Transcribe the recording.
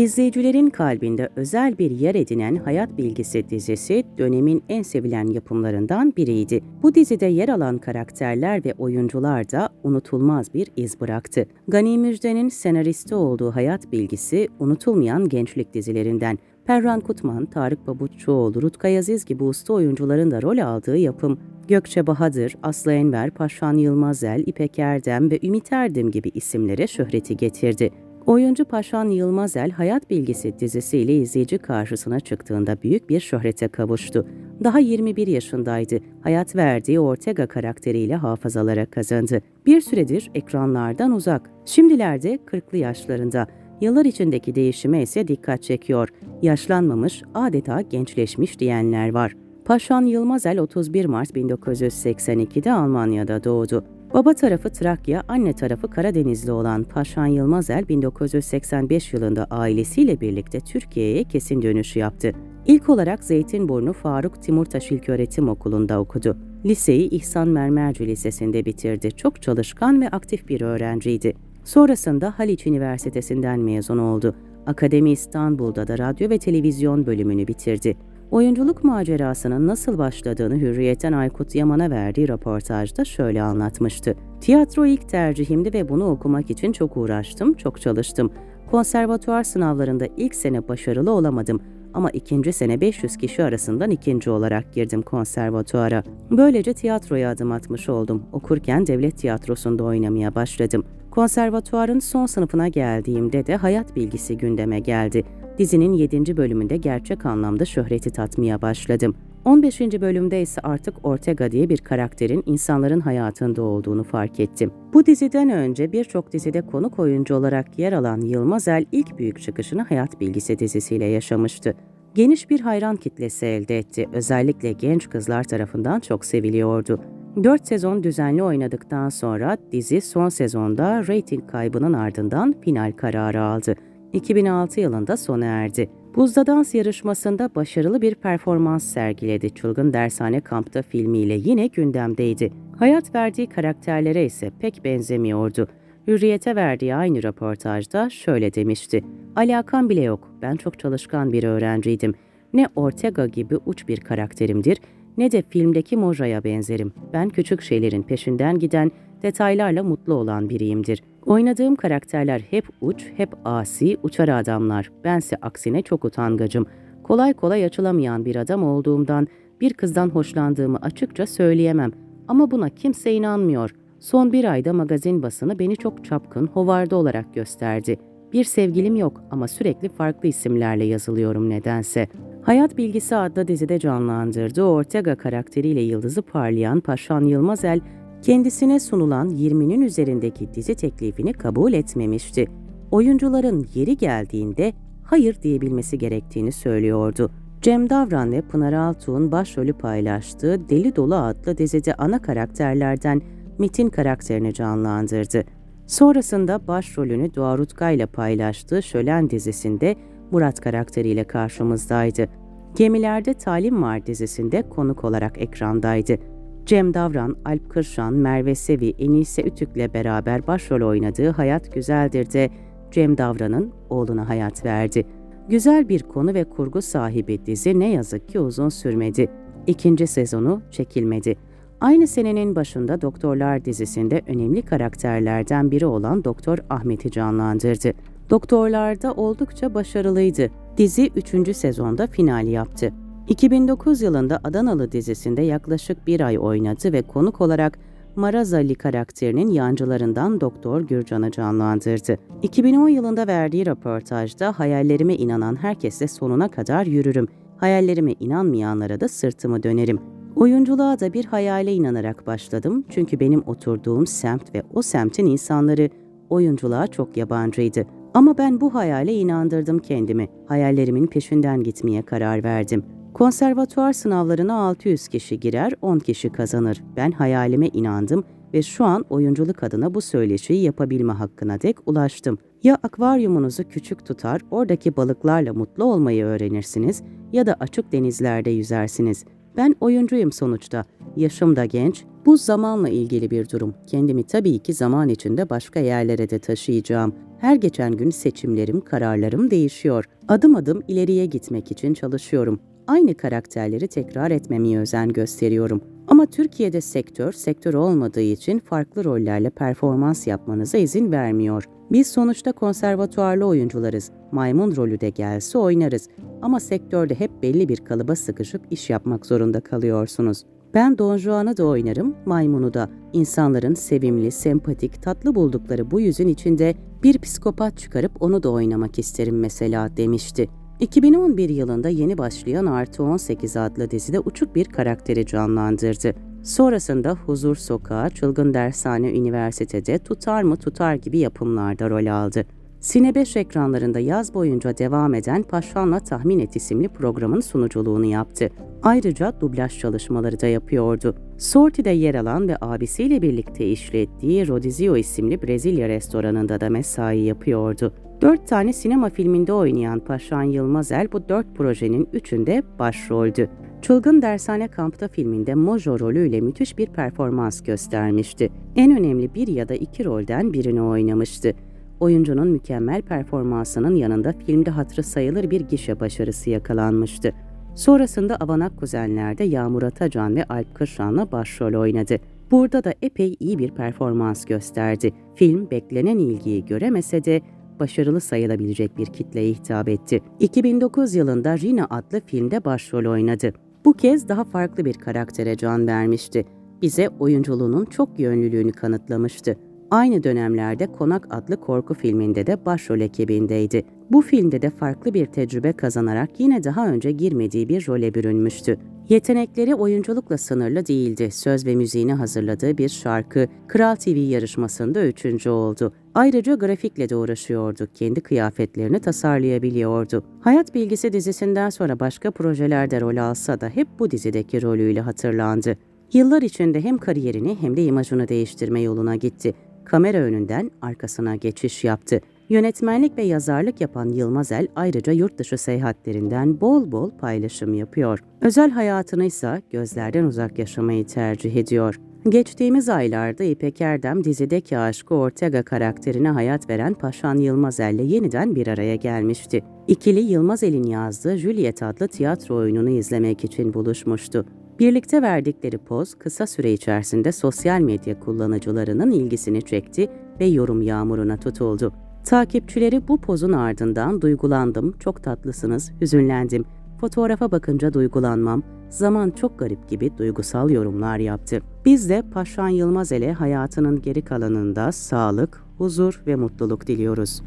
İzleyicilerin kalbinde özel bir yer edinen Hayat Bilgisi dizisi dönemin en sevilen yapımlarından biriydi. Bu dizide yer alan karakterler ve oyuncular da unutulmaz bir iz bıraktı. Gani Müjde'nin senaristi olduğu Hayat Bilgisi unutulmayan gençlik dizilerinden. Perran Kutman, Tarık Babutçuoğlu, Rutkay Aziz gibi usta oyuncuların da rol aldığı yapım. Gökçe Bahadır, Aslı Enver, Paşan Yılmazel, İpek Erdem ve Ümit Erdem gibi isimlere şöhreti getirdi. Oyuncu Paşan Yılmazel Hayat Bilgisi dizisiyle izleyici karşısına çıktığında büyük bir şöhrete kavuştu. Daha 21 yaşındaydı. Hayat verdiği Ortega karakteriyle hafızalara kazandı. Bir süredir ekranlardan uzak. Şimdilerde 40'lı yaşlarında. Yıllar içindeki değişime ise dikkat çekiyor. Yaşlanmamış, adeta gençleşmiş diyenler var. Paşan Yılmazel 31 Mart 1982'de Almanya'da doğdu. Baba tarafı Trakya, anne tarafı Karadenizli olan Paşan Yılmazel 1985 yılında ailesiyle birlikte Türkiye'ye kesin dönüş yaptı. İlk olarak Zeytinburnu Faruk Timurtaş İlköğretim Okulu'nda okudu. Liseyi İhsan Mermerci Lisesi'nde bitirdi. Çok çalışkan ve aktif bir öğrenciydi. Sonrasında Haliç Üniversitesi'nden mezun oldu. Akademi İstanbul'da da radyo ve televizyon bölümünü bitirdi. Oyunculuk macerasının nasıl başladığını Hürriyet'ten Aykut Yaman'a verdiği röportajda şöyle anlatmıştı. Tiyatro ilk tercihimdi ve bunu okumak için çok uğraştım, çok çalıştım. Konservatuar sınavlarında ilk sene başarılı olamadım ama ikinci sene 500 kişi arasından ikinci olarak girdim konservatuara. Böylece tiyatroya adım atmış oldum. Okurken devlet tiyatrosunda oynamaya başladım. Konservatuarın son sınıfına geldiğimde de hayat bilgisi gündeme geldi. Dizinin 7. bölümünde gerçek anlamda şöhreti tatmaya başladım. 15. bölümde ise artık Ortega diye bir karakterin insanların hayatında olduğunu fark ettim. Bu diziden önce birçok dizide konuk oyuncu olarak yer alan Yılmazel ilk büyük çıkışını Hayat Bilgisi dizisiyle yaşamıştı. Geniş bir hayran kitlesi elde etti. Özellikle genç kızlar tarafından çok seviliyordu. 4 sezon düzenli oynadıktan sonra dizi son sezonda reyting kaybının ardından final kararı aldı. 2006 yılında sona erdi. Buzda Dans yarışmasında başarılı bir performans sergiledi. Çılgın Dershane Kamp'ta filmiyle yine gündemdeydi. Hayat verdiği karakterlere ise pek benzemiyordu. Hürriyete verdiği aynı röportajda şöyle demişti. Alakam bile yok. Ben çok çalışkan bir öğrenciydim. Ne Ortega gibi uç bir karakterimdir ne de filmdeki Moja'ya benzerim. Ben küçük şeylerin peşinden giden, detaylarla mutlu olan biriyimdir. Oynadığım karakterler hep uç, hep asi, uçar adamlar. Bense aksine çok utangacım. Kolay kolay açılamayan bir adam olduğumdan bir kızdan hoşlandığımı açıkça söyleyemem. Ama buna kimse inanmıyor. Son bir ayda magazin basını beni çok çapkın, hovarda olarak gösterdi. Bir sevgilim yok ama sürekli farklı isimlerle yazılıyorum nedense. Hayat Bilgisi adlı dizide canlandırdığı Ortega karakteriyle yıldızı parlayan Paşan Yılmazel, kendisine sunulan 20'nin üzerindeki dizi teklifini kabul etmemişti. Oyuncuların yeri geldiğinde hayır diyebilmesi gerektiğini söylüyordu. Cem Davran ve Pınar Altuğ'un başrolü paylaştığı Deli Dolu adlı dizide ana karakterlerden Metin karakterini canlandırdı. Sonrasında başrolünü Doğa Rutka ile paylaştığı Şölen dizisinde Murat karakteriyle karşımızdaydı. Gemilerde Talim Var dizisinde konuk olarak ekrandaydı. Cem Davran, Alp Kırşan, Merve Sevi, Enise Ütük'le beraber başrol oynadığı Hayat Güzeldir de Cem Davran'ın oğluna hayat verdi. Güzel bir konu ve kurgu sahibi dizi ne yazık ki uzun sürmedi. İkinci sezonu çekilmedi. Aynı senenin başında Doktorlar dizisinde önemli karakterlerden biri olan Doktor Ahmet'i canlandırdı. Doktorlarda oldukça başarılıydı. Dizi 3. sezonda final yaptı. 2009 yılında Adanalı dizisinde yaklaşık bir ay oynadı ve konuk olarak Maraz Ali karakterinin yancılarından Doktor Gürcan'ı canlandırdı. 2010 yılında verdiği röportajda hayallerime inanan herkesle sonuna kadar yürürüm. Hayallerime inanmayanlara da sırtımı dönerim. Oyunculuğa da bir hayale inanarak başladım çünkü benim oturduğum semt ve o semtin insanları oyunculuğa çok yabancıydı. Ama ben bu hayale inandırdım kendimi. Hayallerimin peşinden gitmeye karar verdim. Konservatuar sınavlarına 600 kişi girer, 10 kişi kazanır. Ben hayalime inandım ve şu an oyunculuk adına bu söyleşiyi yapabilme hakkına dek ulaştım. Ya akvaryumunuzu küçük tutar, oradaki balıklarla mutlu olmayı öğrenirsiniz ya da açık denizlerde yüzersiniz. Ben oyuncuyum sonuçta. Yaşım da genç. Bu zamanla ilgili bir durum. Kendimi tabii ki zaman içinde başka yerlere de taşıyacağım. Her geçen gün seçimlerim, kararlarım değişiyor. Adım adım ileriye gitmek için çalışıyorum. Aynı karakterleri tekrar etmemeye özen gösteriyorum. Ama Türkiye'de sektör, sektör olmadığı için farklı rollerle performans yapmanıza izin vermiyor. Biz sonuçta konservatuarlı oyuncularız. Maymun rolü de gelse oynarız. Ama sektörde hep belli bir kalıba sıkışıp iş yapmak zorunda kalıyorsunuz. Ben Don Juan'ı da oynarım, maymunu da. İnsanların sevimli, sempatik, tatlı buldukları bu yüzün içinde bir psikopat çıkarıp onu da oynamak isterim mesela demişti. 2011 yılında yeni başlayan Artı 18 adlı dizide uçuk bir karakteri canlandırdı. Sonrasında Huzur Sokağı, Çılgın Dershane Üniversitede Tutar mı Tutar gibi yapımlarda rol aldı. Sine 5 ekranlarında yaz boyunca devam eden Paşan'la Tahmin Et isimli programın sunuculuğunu yaptı. Ayrıca dublaj çalışmaları da yapıyordu. Sorti'de yer alan ve abisiyle birlikte işlettiği Rodizio isimli Brezilya restoranında da mesai yapıyordu. Dört tane sinema filminde oynayan Paşan Yılmazel bu dört projenin üçünde başroldü. Çılgın Dershane Kampta filminde Mojo rolüyle müthiş bir performans göstermişti. En önemli bir ya da iki rolden birini oynamıştı. Oyuncunun mükemmel performansının yanında filmde hatırı sayılır bir gişe başarısı yakalanmıştı. Sonrasında Avanak Kuzenler'de Yağmur Atacan ve Alp Kırşan'la başrol oynadı. Burada da epey iyi bir performans gösterdi. Film beklenen ilgiyi göremese de başarılı sayılabilecek bir kitleye hitap etti. 2009 yılında Rina adlı filmde başrol oynadı. Bu kez daha farklı bir karaktere can vermişti. Bize oyunculuğunun çok yönlülüğünü kanıtlamıştı. Aynı dönemlerde Konak adlı korku filminde de başrol ekibindeydi. Bu filmde de farklı bir tecrübe kazanarak yine daha önce girmediği bir role bürünmüştü. Yetenekleri oyunculukla sınırlı değildi. Söz ve müziğini hazırladığı bir şarkı Kral TV yarışmasında üçüncü oldu. Ayrıca grafikle de uğraşıyordu. Kendi kıyafetlerini tasarlayabiliyordu. Hayat Bilgisi dizisinden sonra başka projelerde rol alsa da hep bu dizideki rolüyle hatırlandı. Yıllar içinde hem kariyerini hem de imajını değiştirme yoluna gitti. Kamera önünden arkasına geçiş yaptı. Yönetmenlik ve yazarlık yapan Yılmazel ayrıca yurt dışı seyahatlerinden bol bol paylaşım yapıyor. Özel hayatını ise gözlerden uzak yaşamayı tercih ediyor. Geçtiğimiz aylarda İpek Erdem dizideki aşkı Ortega karakterine hayat veren Paşan Yılmazel'le yeniden bir araya gelmişti. İkili Yılmazel'in yazdığı Juliet adlı tiyatro oyununu izlemek için buluşmuştu. Birlikte verdikleri poz kısa süre içerisinde sosyal medya kullanıcılarının ilgisini çekti ve yorum yağmuruna tutuldu. Takipçileri bu pozun ardından duygulandım, çok tatlısınız, hüzünlendim, fotoğrafa bakınca duygulanmam, zaman çok garip gibi duygusal yorumlar yaptı. Biz de Paşan Yılmazel'e hayatının geri kalanında sağlık, huzur ve mutluluk diliyoruz.